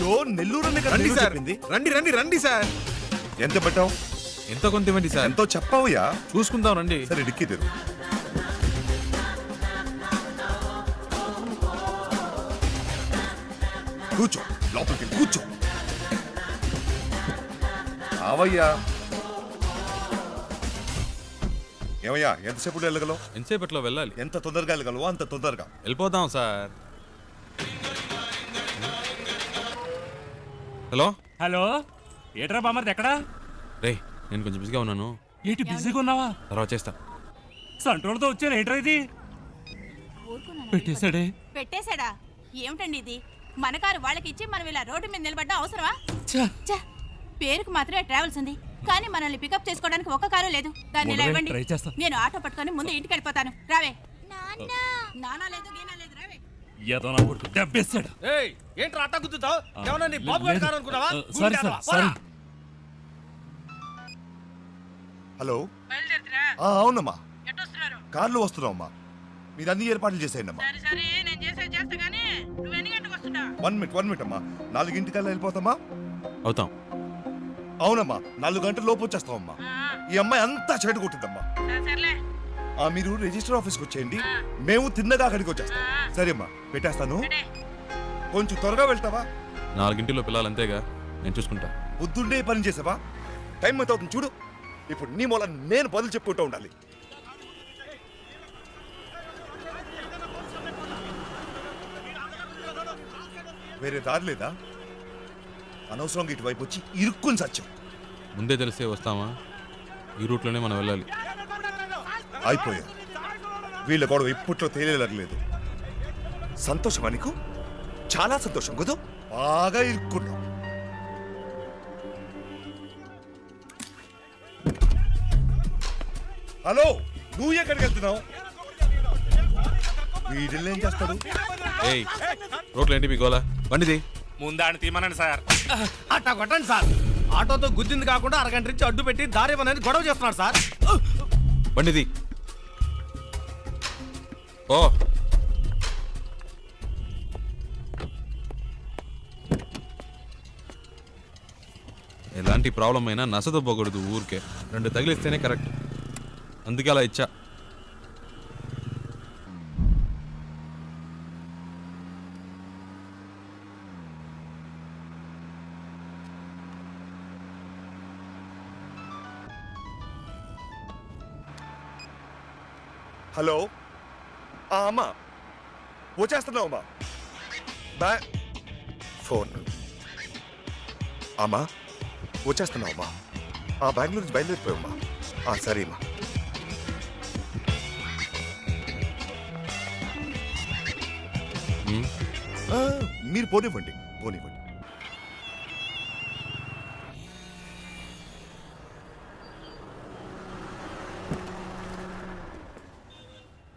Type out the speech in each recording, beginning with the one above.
అయ్యో నెల్లూరు రండి సార్. రండి రండి రండి సార్. ఎంత పెట్టావు? ఎంతో కొంత ఇవ్వండి సార్? ఎంతో చెప్పావుయా చూసుకుందాం రండి. సరే డిక్కి తెరు కూర్చో లోపలికి కూర్చో. ఆవయ్యా. ఏమయ్యా ఎంతసేపు వెళ్ళగలవు? ఎంతసేపట్లో వెళ్ళాలి? ఎంత తొందరగా వెళ్ళగలవో అంత తొందరగా. వెళ్ళిపోదాం సార్. హలో? హలో? ఏట్రా బామర్ది ఎక్కడా? రే నేను కొంచెం బిజీగా ఉన్నాను. ఏంటి బిజీగా ఉన్నావా? తర్వాత చేస్తా. సంట్రోల్తో వచ్చాను ఏంట్రా ఇది? పెట్టేశాడే? పెట్టేశాడా? ఏమిటండి ఇది? మన కారు వాళ్ళకి ఇచ్చి మనం ఇలా రోడ్డు మీద నిలబడ్డా అవసరమా? ఛా! పేరుకు మాత్రమే ట్రావెల్స్ ఉంది. కానీ మనల్ని పికప్ చేసుకోవడానికి ఒక్క కారు లేదు. దాన్ని ఇలా ఇవ్వండి. చేస్తా. నేను ఆటో పట్టుకొని ముందు ఇంటికి వెళ్ళిపోతాను. రావే. నానా లేదు గీనా ఏదో నా కొడుకు దెబ్బేశాడు ఏయ్ ఏంట్రా అట్ట గుద్దుతావు? ఏమన్నా నీ బాబు గారి లేదు. కారు అనుకున్నావా? Sir sorry hello. ఆ, అవునమ్మా. కార్లో వస్తున్నామమ్మా మీరు అన్ని ఏర్పాట్లు చేసేయండి అమ్మా వన్ మినిట్ వన్ మినిట్ అమ్మా. నాలుగింటికల్లా వెళ్ళిపోతామా? అవుతాం. అవునమ్మా. నాలుగు గంటల లోపు వచ్చేస్తామమ్మా ఈ అమ్మాయి అంతా చెడు కొట్టిందమ్మా ఆ, మీరు రిజిస్టర్ ఆఫీస్కి వచ్చేయండి. మేము తిన్నగా అక్కడికి వచ్చేస్తాం. సరే అమ్మా పెట్టేస్తాను. కొంచెం త్వరగా వెళ్తావా? నాలుగింటిలో పిల్లలు అంతేగా. నేను చూసుకుంటా. బుద్ధుండే ఈ పని చేసావా? టైం ఎంత అవుతుంది చూడు. ఇప్పుడు నీ మూల నేను బదులు చెప్పుకుంటూ ఉండాలి. వేరే దారి లేదా? అనవసరంగా ఇటువైపు వచ్చి ఇరుక్కుని సత్యం. ముందే తెలిసే వస్తామా? ఈ రూట్లోనే మనం వెళ్ళాలి. అయిపోయా వీళ్ళ గొడవ ఇప్పట్లో తేలేలేదు సంతోషమా నీకు? చాలా సంతోషం. కుదు బాగా ఇరుక్కున్నావు. హలో నువ్వు ఎక్కడికి వెళ్తున్నావు? వీడిల్ని ఏం చేస్తాడు? ఏయ్ రోడ్లు ఏంటి మీ గోలా? బండిది ముందాన్ని తీమనండి సార్. అట్ట కొట్టండి సార్. ఆటోతో గుద్దింది కాకుండా అరగంట నుంచి అడ్డు పెట్టి దారి ఇవ్వనని గొడవ చేస్తున్నాడు సార్. బండిది ఓ. ఎలాంటి ప్రాబ్లం అయినా నసదొబ్బకూడదు ఊరికే. రెండు తగిలిస్తేనే కరెక్ట్. అందుకే అలా ఇచ్చా. హలో. ఆ, అమ్మా. వచ్చేస్తున్నావు అమ్మా. బ్యా ఫోన్. అమ్మా. వచ్చేస్తున్నావు అమ్మా. ఆ బెంగళూరు నుంచి బయలుదేరిపోయామ్మా ఆ, సరే అమ్మా. మీరు పోనివ్వండి. పోనివ్వండి.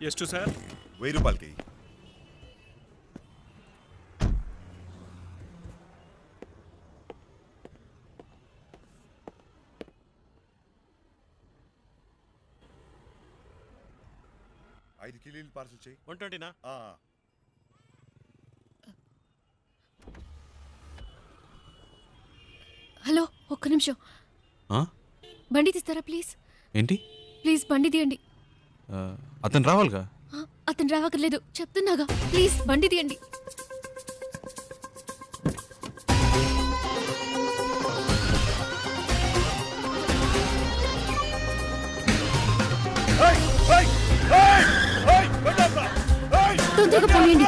ಎಷ್ಟು సార్ వెయ్యి రూపాయలకి ఐదు కిలీలు పార్సల్ చేయి వన్ ట్వంటీనా ఆ, హలో ఒక్క నిమిషం ఆ? బండి తీస్తారా ప్లీజ్ ఏంటి ప్లీజ్ బండి తీయండి ఆ, అతను రావాలిగా అతను రావక్కర్లేదు చెప్తున్నాగా ప్లీజ్ బండి తీయండి తొందరగా పోనీయండి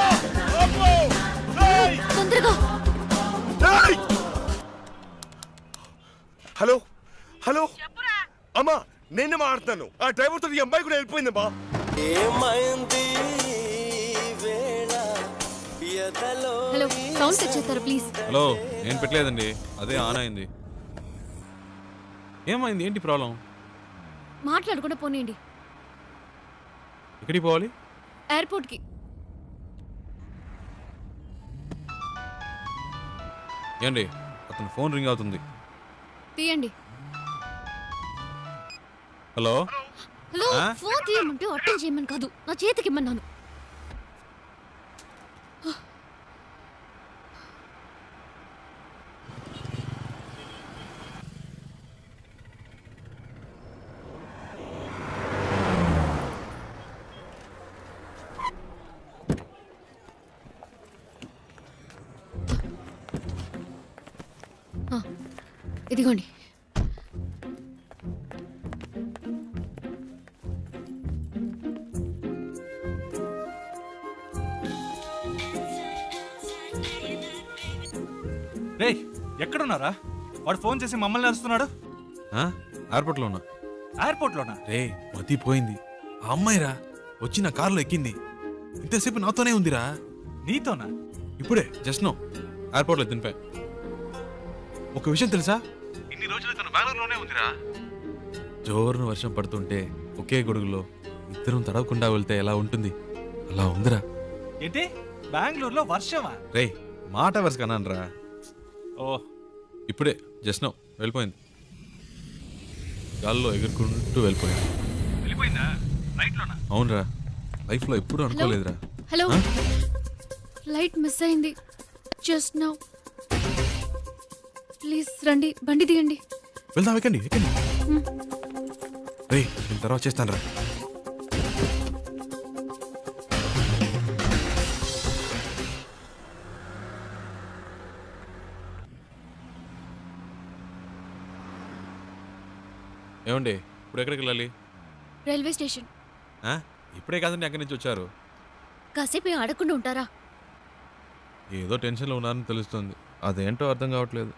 నేను మాట్లాడుతాను ఆ డ్రైవర్తో ఈ అమ్మాయి కూడా వెళ్ళిపోయిందమ్మా ఏమైంది వేళ? ఎదలో హలో సౌండ్ తెచ్చేస్తారా ప్లీజ్ హలో నేను పెట్టలేదండి. అదే ఆన్ అయింది. ఏమైంది? ఏంటి ప్రాబ్లం? మాట్లాడకుండా పోనీయండి. ఎక్కడికి పోవాలి? ఎయిర్పోర్ట్కి ఏండి అతను ఫోన్ రింగ్ అవుతుంది. తీయండి. హలో? హలో? ఫోన్ తీయమంటే అటెండ్ చేయమని కాదు. నా చేతికి ఇమ్మన్నాను. ఇదిగోండి. రే ఎక్కడున్నారా? వాడు ఫోన్ చేసి మమ్మల్ని నడుస్తున్నాడు? ఎయిర్పోర్ట్లో ఉన్నా ఎయిర్పోర్ట్లోనా రే మతిపోయింది ఆ అమ్మాయిరా వచ్చి నా కారులో ఎక్కింది. ఇంతసేపు నాతోనే ఉందిరా. నీతోనా? ఇప్పుడే జస్ట్ నో ఎయిర్పోర్ట్లో దింపా. ఒక విషయం తెలుసా? ఇన్ని రోజులు తను బెంగళూరులోనే ఉందిరా. జోరున వర్షం పడుతుంటే ఒకే గొడుగులో ఇద్దరం తడవకుండా వెళ్తే ఎలా ఉంటుంది? అలా ఉందిరా. ఏంటి? బెంగళూరులో వర్షమా? రే మాట వరుస కన్నానరా. ఓ. ఇప్పుడే జస్ట్ నో వెళ్ళిపోయింది. గాల్లో ఎగురుకుంటూ వెళ్ళిపోయింది. వెళ్ళిపోయిందా? అవునరా. లైఫ్లో ఎప్పుడూ అనుకోలేదురా. హలో? లైట్ మిస్ అయింది. జస్ట్ నౌ ప్లీజ్ రండి బండి తీయండి. వెళ్దాం ఎక్కండి ఎక్కండి. రే నేను తర్వాత చేస్తాను రా ఏమండి? ఇప్పుడు ఎక్కడికి వెళ్ళాలి? Railway station. ఆ? ఇప్పుడే కాదండి అక్కడి నుంచి వచ్చారు? కాసేపు ఏం ఆడకుండా ఉంటారా? ఏదో టెన్షన్లో ఉన్నారని తెలుస్తుంది. అదేంటో అర్థం కావట్లేదు.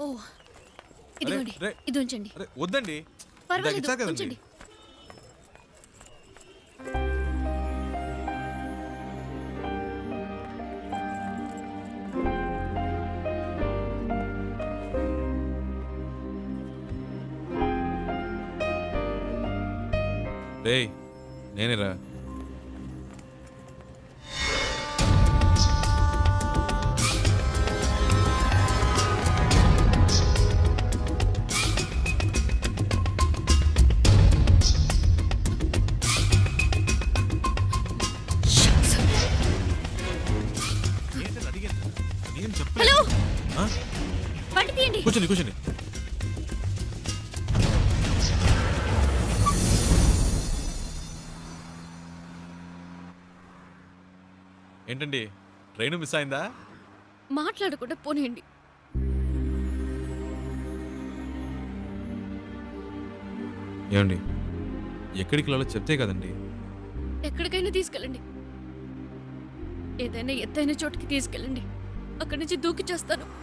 ఓ ఇదిగోండి. ఇది ఉంచండి. అరే వద్దండి. పర్వాలేదు ఇందాక ఇచ్చారు కదండి. ఉంచండి. రేయ్ నేనేరా. హలో! కూర్చోండి కూర్చోండి. ఏంటండి? ట్రైన్ మిస్ అయిందా? మాట్లాడకుండా పోనీయండి. ఏమండి? ఎక్కడికి వెళ్ళాలో చెప్తే కదండి. ఎక్కడికైనా తీసుకెళ్ళండి. ఏదైనా ఎత్తైన చోటుకి తీసుకెళ్ళండి. అక్కడి నుంచి దూకి చేస్తాను.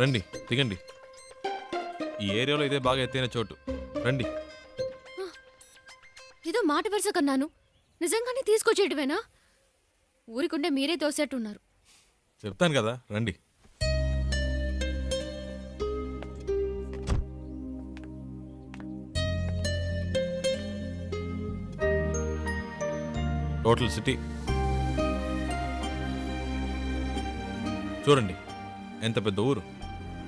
రండి దిగండి. ఈ ఏరియాలో ఇదే బాగా ఎత్తైన చోటు. రండి. ఏదో మాట వరుస కన్నాను. నిజంగానే తీసుకొచ్చేయటమేనా ఊరికుండే మీరే తోసేట్టున్నారు చెప్తాను కదా రండి. టోటల్ సిటీ చూడండి ఎంత పెద్ద ఊరు.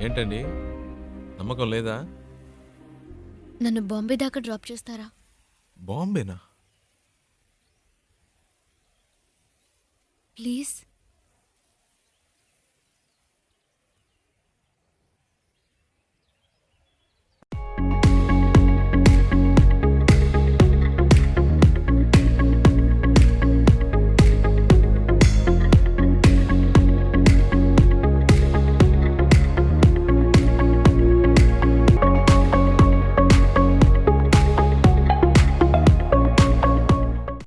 ఏంటండి? నమ్మకం లేదా? నన్ను బాంబే దాకా డ్రాప్ చేస్తారా? బాంబేనా? ప్లీజ్.